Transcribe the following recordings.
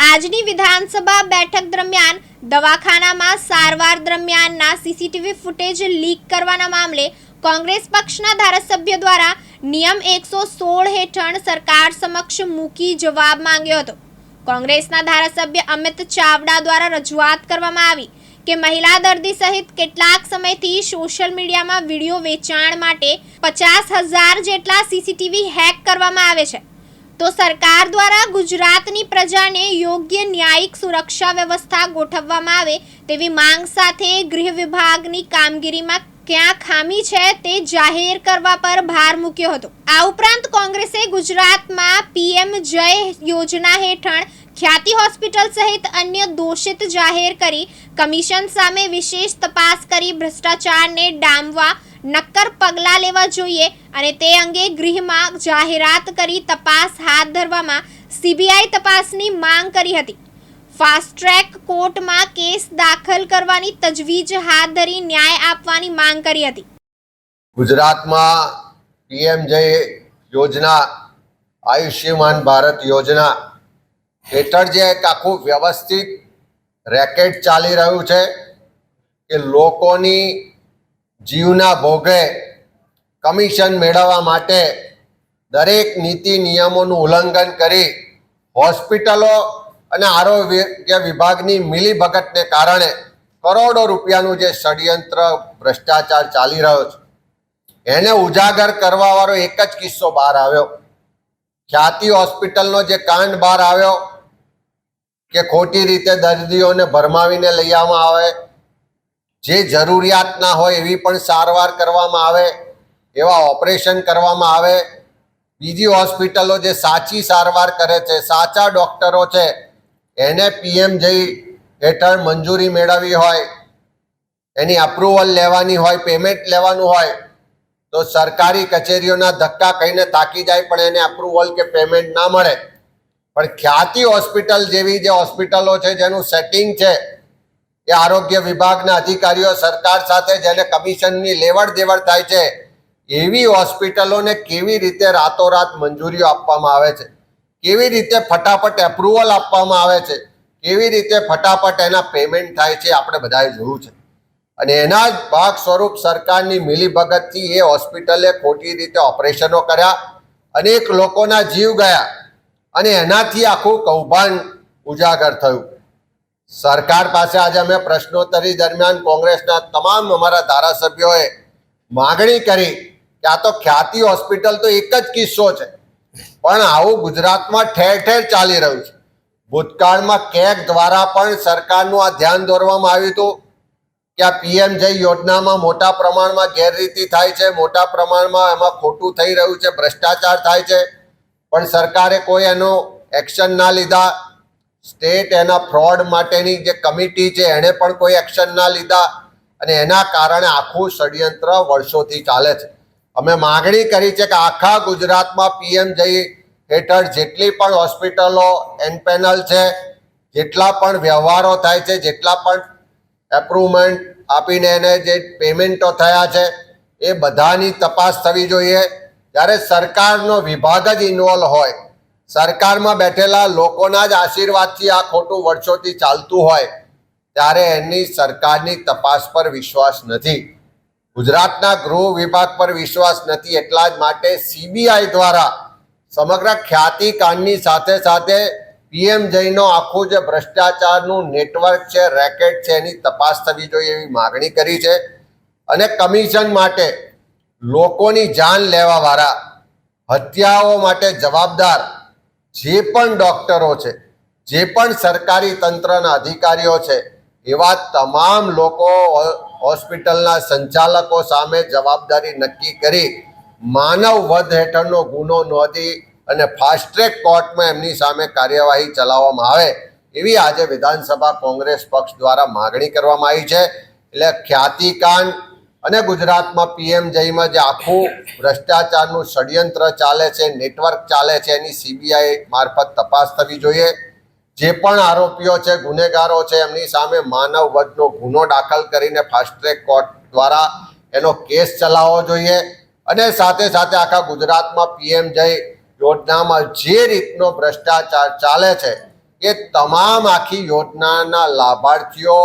આજની વિધાનસભા બેઠક દરમિયાન દવાખાનામાં સારવાર દરમિયાનના સીસીટીવી ફૂટેજ લીક કરવાના મામલે કોંગ્રેસ પક્ષના ધારાસભ્ય દ્વારા નિયમ એકસો સોળ હેઠળ સરકાર સમક્ષ મૂકી જવાબ માંગ્યો હતો. કોંગ્રેસના ધારાસભ્ય અમિત ચાવડા દ્વારા રજૂઆત કરવામાં આવી કે મહિલા દર્દી સહિત કેટલાક સમયથી સોશિયલ મીડિયામાં વીડિયો વેચાણ માટે પચાસ હજાર જેટલા સીસીટીવી હેક કરવામાં આવે છે. તો સરકાર દ્વારા ગુજરાતની પ્રજાને યોગ્ય ન્યાયિક સુરક્ષા વ્યવસ્થા ગોઠવવામાં આવે તેવી માંગ સાથે ગૃહ વિભાગની કામગીરીમાં ક્યાં ખામી છે તે જાહેર કરવા પર ભાર મૂક્યો હતો. આ ઉપરાંત કોંગ્રેસે ગુજરાતમાં પીએમ જય યોજના હેઠળ ખ્યાતિ હોસ્પિટલ સહિત અન્ય દોષિત જાહેર કરી કમિશન સામે વિશેષ તપાસ કરી ભ્રષ્ટાચારને ડામવા નક્કર પગલાં લેવા જોઈએ અને તે અંગે ગૃહમાં જાહેરાત કરી તપાસ હાથ ધરવામાં સીબીઆઈ તપાસની માંગ કરી હતી. ફાસ્ટ ટ્રેક કોર્ટમાં કેસ દાખલ કરવાની તજવીજ હાથ ધરી ન્યાય આપવાની માંગ કરી હતી. ગુજરાતમાં પીએમ જય યોજના, આયુષ્યમાન ભારત યોજના હેઠળ જે એક આખું વ્યવસ્થિત રેકેટ ચાલી રહ્યું છે કે લોકોની જીવના ભોગે કમિશન મેળવવા માટે દરેક નીતિ નિયમોનું ઉલ્લંઘન કરી હોસ્પિટલો અને આરોગ્ય વિભાગની મિલીભગતને કારણે કરોડો રૂપિયાનું જે ષડયંત્ર, ભ્રષ્ટાચાર ચાલી રહ્યો છે. એને ઉજાગર કરવાવાળો એક જ કિસ્સો બહાર આવ્યો. ખ્યાતિ હોસ્પિટલનો જે કાંડ બહાર આવ્યો, કે ખોટી રીતે દર્દીઓને ભરમાવીને લઈ આવવામાં આવે જે જરૂરિયાત ના હોય એવી પણ સારવાર કરવામાં આવે, એવા ઓપરેશન કરવામાં આવે. બીજી હોસ્પિટલો જે સાચી સારવાર કરે છે, સાચા ડૉક્ટરો છે, એને પીએમ જઈ હેઠળ મંજૂરી મેળવવી હોય, એની અપ્રુવલ લેવાની હોય પેમેન્ટ લેવાનું હોય, તો સરકારી કચેરીઓના ધક્કા કહીને તાકી જાય, પણ એને અપ્રુવલ કે પેમેન્ટ ના મળે. પણ ખ્યાતિ હોસ્પિટલ જેવી જે હોસ્પિટલો છે, જેનું સેટિંગ છે એ આરોગ્ય વિભાગના અધિકારીઓ સરકાર સાથે જેને કમિશનની લેવડ દેવડ થાય છે, એવી હોસ્પિટલોને કેવી રીતે રાતોરાત મંજૂરીઓ આપવામાં આવે છે? કેવી રીતે ફટાફટ એપ્રુવલ આપવામાં આવે છે? કેવી રીતે ફટાફટ એના પેમેન્ટ થાય છે આપણે બધાએ જોયું છે. અને એના જ ભાગ સ્વરૂપ સરકારની મિલીભગતથી એ હોસ્પિટલે ખોટી રીતે ઓપરેશનો કર્યા, અનેક લોકોના જીવ ગયા અને એનાથી આખું કૌભાંડ ઉજાગર થયું. સરકાર પાસે આજે અમે પ્રશ્નોત્તરી દરમિયાન કોંગ્રેસના તમામ અમારા ધારાસભ્યોએ માગણી કરી કે આ તો ખ્યાતિ હોસ્પિટલ તો એક જ કિસ્સો છે. પણ આવું ગુજરાતમાં ઠેર ઠેર ચાલી રહ્યું છે. ભૂતકાળમાં કેગ દ્વારા પણ સરકારનું આ ધ્યાન દોરવામાં આવ્યું હતું કે આ પીએમ જય યોજનામાં મોટા પ્રમાણમાં ગેરરીતિ થાય છે, મોટા પ્રમાણમાં એમાં ખોટું થઈ રહ્યું છે, ભ્રષ્ટાચાર થાય છે. પણ સરકારે કોઈ એનો એક્શન ના લીધા. સ્ટેટ એના ફ્રોડ માટેની જે કમિટી છે, એણે પણ કોઈ એક્શન ના લીધા અને એના કારણે આખું ષડયંત્ર વર્ષોથી ચાલે છે. અમે માગણી કરી છે કે આખા ગુજરાતમાં પીએમ જય હેઠળ જેટલી પણ હોસ્પિટલો એનપેનલ છે, જેટલા પણ વ્યવહારો થાય છે, જેટલા પણ એપ્રુવમેન્ટ આપીને એને જે પેમેન્ટો થયા છે, એ બધાની તપાસ થવી જોઈએ. જ્યારે સરકારનો વિભાગ જ ઇન્વોલ્વ હોય સરકારમાં બેઠેલા લોકોના જ આશીર્વાદથી આ ખોટું વર્ષોથી ચાલતું હોય, ત્યારે એની સરકારની તપાસ પર વિશ્વાસ નથી. ગુજરાતના ગૃહ વિભાગ પર વિશ્વાસ નથી એટલા જ માટે સીબીઆઈ દ્વારા સમગ્ર ખ્યાતિકાંડની સાથે સાથે પીએમ જયનો આખું જે ભ્રષ્ટાચારનું નેટવર્ક છે, રેકેટ છે, એની તપાસ થવી જોઈએ એવી માગણી કરી છે. અને કમિશન માટે લોકોની જાન લેવાવાળા, હત્યાઓ માટે જવાબદાર જે પણ ડોક્ટરો છે, જે પણ સરકારી તંત્રના અધિકારીઓ છે, એવા તમામ લોકો હોસ્પિટલના સંચાલકો સામે જવાબદારી નક્કી કરી માનવ વધ હેઠળનો ગુનો નોંધી અને ફાસ્ટ ટ્રેક કોર્ટમાં એમની સામે કાર્યવાહી ચલાવવામાં આવે એવી આજે વિધાનસભા કોંગ્રેસ પક્ષ દ્વારા માગણી કરવામાં આવી છે. એટલે ખ્યાતિકાંડ અને ગુજરાતમાં પીએમ જયમાં જે આખું ભ્રષ્ટાચારનું ષડયંત્ર ચાલે છે, નેટવર્ક ચાલે છે, એની સીબીઆઈ મારફત તપાસ થવી જોઈએ. જે પણ આરોપીઓ છે, ગુનેગારો છે, એમની સામે માનવ વધનો ગુનો દાખલ કરીને ફાસ્ટ ટ્રેક કોર્ટ દ્વારા એનો કેસ ચલાવવો જોઈએ. અને સાથે સાથે આખા ગુજરાતમાં પીએમ જય યોજનામાં જે રીતનો ભ્રષ્ટાચાર ચાલે છે, એ તમામ આખી યોજનાના લાભાર્થીઓ,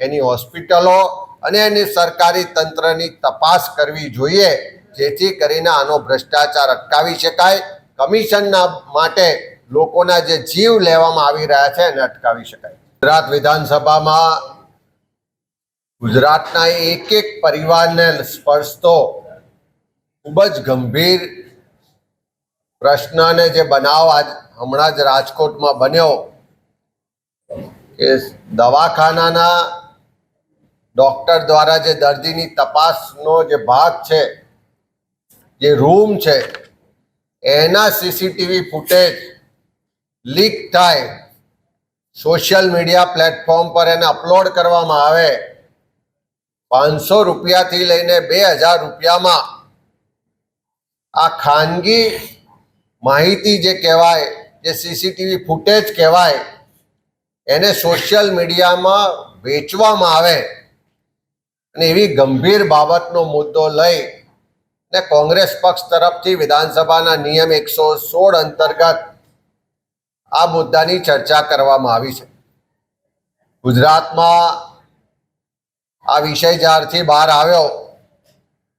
એની હોસ્પિટલો અને એની સરકારી તંત્રની તપાસ કરવી જોઈએ, જેથી કરીને આનો ભ્રષ્ટાચાર અટકાવી શકાય. કમિશનના માટે લોકોના જે જીવ લેવામાં આવી રહ્યા છે એને અટકાવી શકાય. ગુજરાત વિધાનસભામાં ગુજરાતના એક એક પરિવારને સ્પર્શતો ખૂબ જ ગંભીર પ્રશ્નને જે બનાવ આજ હમણાં જ રાજકોટમાં બન્યો, કે દવાખાનાના ડોક્ટર દ્વારા જે દર્દીની તપાસનો જે ભાગ છે, જે રૂમ છે, એના સીસીટીવી ફૂટેજ લીક થાય, સોશિયલ મીડિયા પ્લેટફોર્મ પર એને અપલોડ કરવામાં આવે, પાંચસો રૂપિયાથી લઈને બે હજાર રૂપિયામાં આ ખાનગી માહિતી જે કહેવાય, જે સીસીટીવી ફૂટેજ કહેવાય, એને સોશિયલ મીડિયામાં વેચવામાં આવે. અને એવી ગંભીર બાબતનો મુદ્દો લઈ ને કોંગ્રેસ પક્ષ તરફથી વિધાનસભાના નિયમ એકસો સોળ અંતર્ગત આ મુદ્દાની ચર્ચા કરવામાં આવી છે. ગુજરાતમાં આ વિષય જ્યારથી બહાર આવ્યો,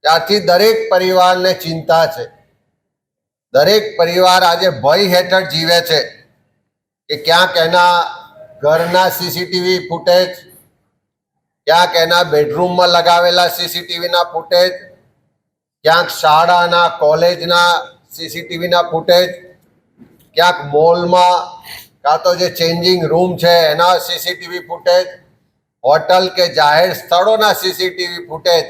ત્યારથી દરેક પરિવારને ચિંતા છે. દરેક પરિવાર આજે ભય હેઠળ જીવે છે કે ક્યાંક એના ઘરના સીસીટીવી ફૂટેજ ક્યાંક એના બેડરૂમમાં લગાવેલા સીસીટીવીના ફૂટેજ ક્યાંક શાળાના, કોલેજના સીસીટીવીના ફૂટેજ ક્યાંક મોલમાં કાં તો જે ચેન્જિંગ રૂમ છે એના સીસીટીવી ફૂટેજ હોટલ કે જાહેર સ્થળોના સીસીટીવી ફૂટેજ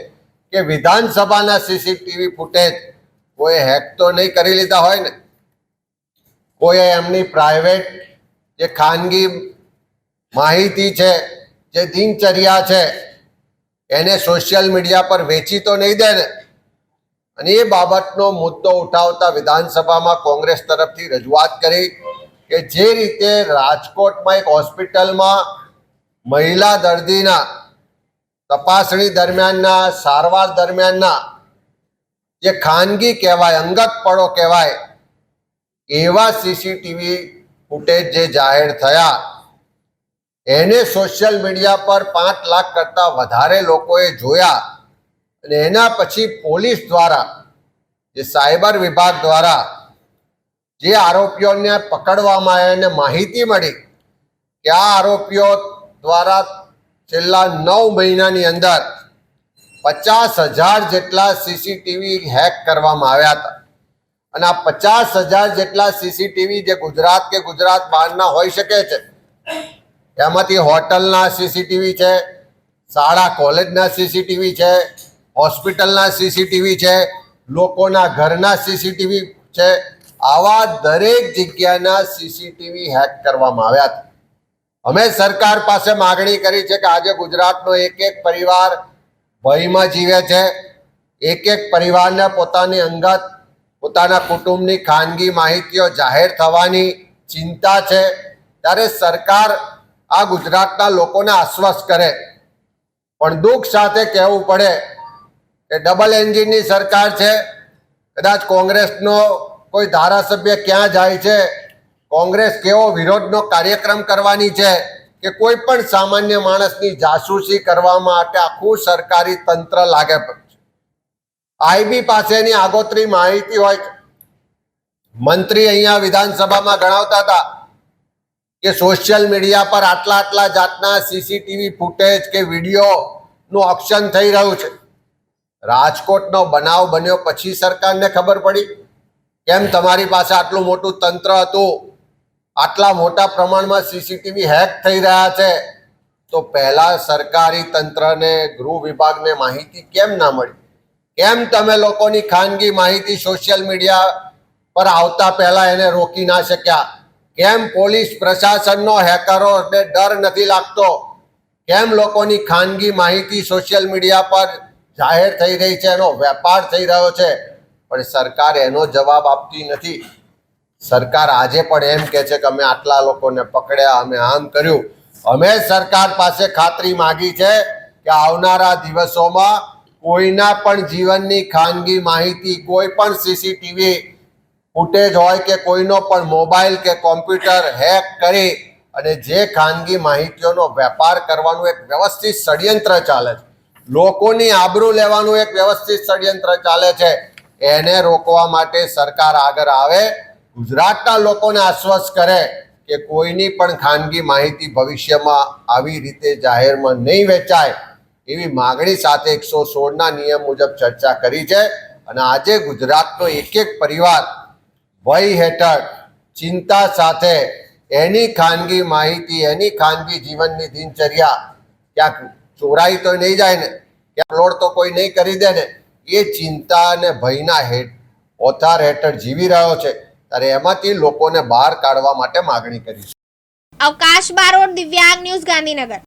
કે વિધાનસભાના સીસીટીવી ફૂટેજ કોઈ હેક તો નહીં કરી લીધા હોય ને? કોઈએ એમની પ્રાઇવેટ જે ખાનગી માહિતી છે જે દિનચર્યા છે, એને સોશિયલ મીડિયા પર વેચી તો નહીં દે ને. અને એ બાબતનો મુદ્દો ઉઠાવતા વિધાનસભામાં કોંગ્રેસ તરફથી રજૂઆત કરી કે જે રીતે રાજકોટમાં એક હોસ્પિટલમાં મહિલા દર્દીના તપાસણી દરમિયાનના, સારવાર દરમિયાનના જે ખાનગી કહેવાય અંગત પડો કહેવાય, એવા સીસીટીવી ફૂટેજ જે જાહેર થયા. એને સોશિયલ મીડિયા પર પાંચ લાખ કરતાં વધારે લોકોએ જોયા અને એના પછી પોલીસ દ્વારા, જે સાયબર વિભાગ દ્વારા જે આરોપીઓને પકડવામાં આવ્યા એને માહિતી મળી કે આ આરોપીઓ દ્વારા છેલ્લા નવ મહિનાની અંદર પચાસ હજાર જેટલા સીસીટીવી હેક કરવામાં આવ્યા હતા. અને આ પચાસ હજાર જેટલા સીસીટીવી જે ગુજરાત કે ગુજરાત બહારના હોઈ શકે છે એમાંથી હોટલના સીસીટીવી છે, શાળા કોલેજના સીસીટીવી છે, હોસ્પિટલના સીસીટીવી છે, લોકોના ઘરના સીસીટીવી છે, આવા દરેક જગ્યાના સીસીટીવી હેક કરવામાં આવ્યા અમે સરકાર પાસે માગણી કરી છે કે આજે ગુજરાતનો એક એક પરિવાર ભયમાં જીવે છે. એક એક પરિવારને પોતાની અંગત, પોતાના કુટુંબની ખાનગી માહિતીઓ જાહેર થવાની ચિંતા છે. ત્યારે સરકાર આ ગુજરાતના લોકોને આશ્વસ્ત કરે. પણ દુઃખ સાથે કહેવું પડે કે ડબલ એન્જિનની સરકાર છે. કદાચ કોંગ્રેસનો કોઈ ધારાસભ્ય ક્યાં જાય છે? કોંગ્રેસ કેવો વિરોધનો કાર્યક્રમ કરવાની છે? કે કોઈ પણ સામાન્ય માણસની જાસૂસી કરવા માટે આખું સરકારી તંત્ર લાગે આઈબી પાસેની આગોતરી માહિતી હોય મંત્રી અહીંયા વિધાનસભામાં ગણાવતા હતા. કે સોશિયલ મીડિયા પર આટલા આટલા જાતના સીસીટીવી ફૂટેજ કે વિડીયોનું ઓપ્શન થઈ રહ્યું છે. રાજકોટનો બનાવ બન્યો પછી સરકારને ખબર પડી. કેમ તમારી પાસે આટલું મોટું તંત્ર હતું? આટલા મોટા પ્રમાણમાં સીસીટીવી હેક થઈ રહ્યા છે. તો પહેલા સરકારી તંત્રને, ગૃહ વિભાગને માહિતી કેમ ના મળી? કેમ તમે લોકોની ખાનગી માહિતી સોશિયલ મીડિયા પર આવતા પહેલા એને રોકી ના શક્યા? કેમ પોલીસ પ્રશાસનનો હેકરોને ડર નથી લાગતો? કેમ લોકોની ખાનગી માહિતી સોશિયલ મીડિયા પર જાહેર થઈ રહી છે? એનો વેપાર થઈ રહ્યો છે. પણ સરકાર એનો જવાબ આપતી નથી. સરકાર આજે પણ એમ કહે છે કે અમે આટલા લોકોને પકડ્યા, અમે આમ કર્યું. અમે સરકાર પાસે ખાતરી માગી છે કે આવનારા દિવસોમાં કોઈના પણ જીવનની ખાનગી માહિતી, કોઈ પણ સીસીટીવી ફૂટેજ હોય કે કોઈનો પણ મોબાઈલ કે કોમ્પ્યુટર હેક કરી અને જે ખાનગી માહિતીઓનો વેપાર કરવાનું એક વ્યવસ્થિત ષડયંત્ર ચાલે છે. લોકોની આબરૂ લેવાનું એક વ્યવસ્થિત ષડયંત્ર ચાલે છે. એને રોકવા માટે સરકાર આગળ આવે. ગુજરાતના લોકોને આશ્વસ્ત કરે કે કોઈની પણ ખાનગી માહિતી ભવિષ્યમાં આવી રીતે જાહેરમાં નહીં વેચાય એવી માગણી સાથે એકસો સોળના નિયમ મુજબ ચર્ચા કરી છે. અને આજે ગુજરાતનો એક એક પરિવાર ભય હેઠળ, ચિંતા સાથે એની ખાનગી માહિતી, એની ખાનગી જીવનની દિનચર્યા ક્યાંક ચોરાઈ તો નહીં જાય ને, ક્યાંક લોડ તો કોઈ નહીં કરી દે ને, એ ચિંતા અને ભયના હેઠ, ઓથાર હેઠળ જીવી રહ્યો છે. ત્યારે એમાંથી લોકોને બહાર કાઢવા માટે માગણી કરી છે. અવકાશ બારોટ, દિવ્યાંગ ન્યૂઝ ગાંધીનગર.